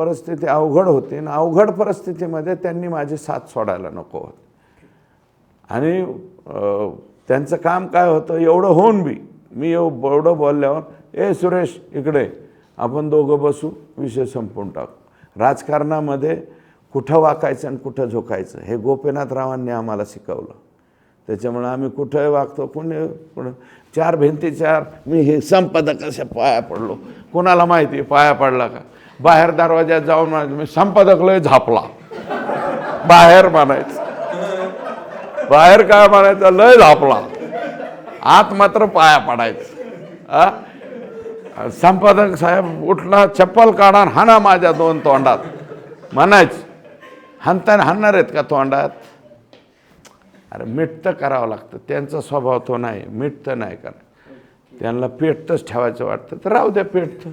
परिस्थिती अवघड होती आणि अवघड परिस्थितीमध्ये त्यांनी माझी साथ सोडायला नको होती. आणि त्यांचं काम काय होतं? एवढं होऊन बी मी एव- एवढं बोलल्यावर ए सुरेश इकडे आपण दोघं बसू विषय संपून टाकू. राजकारणामध्ये कुठं वाकायचं आणि कुठं झोकायचं हे गोपीनाथरावांनी आम्हाला शिकवलं. त्याच्यामुळे आम्ही कुठंही वागतो कुणी कुणं चार भिंती चार मी हे संपादक कशा पाया पडलो. कोणाला माहिती पाया पडला का? बाहेर दरवाज्यात जाऊन म्हणायचं मी संपादक लय झापला. बाहेर म्हणायचं. बाहेर काय म्हणायचं लय झापला. आत मात्र पाया पडायचं. आ? संपादक साहेब उठला चप्पल काढा आणि हाना माझ्या दोन तोंडात. म्हणायचं हाणताना हाणणार आहेत का तोंडात? अरे मीठ तर करावं लागतं. त्यांचा स्वभाव तो नाही. मीठ तर नाही करा त्यांना पेटतंच ठेवायचं वाटतं. तर राहू द्या पेटतं.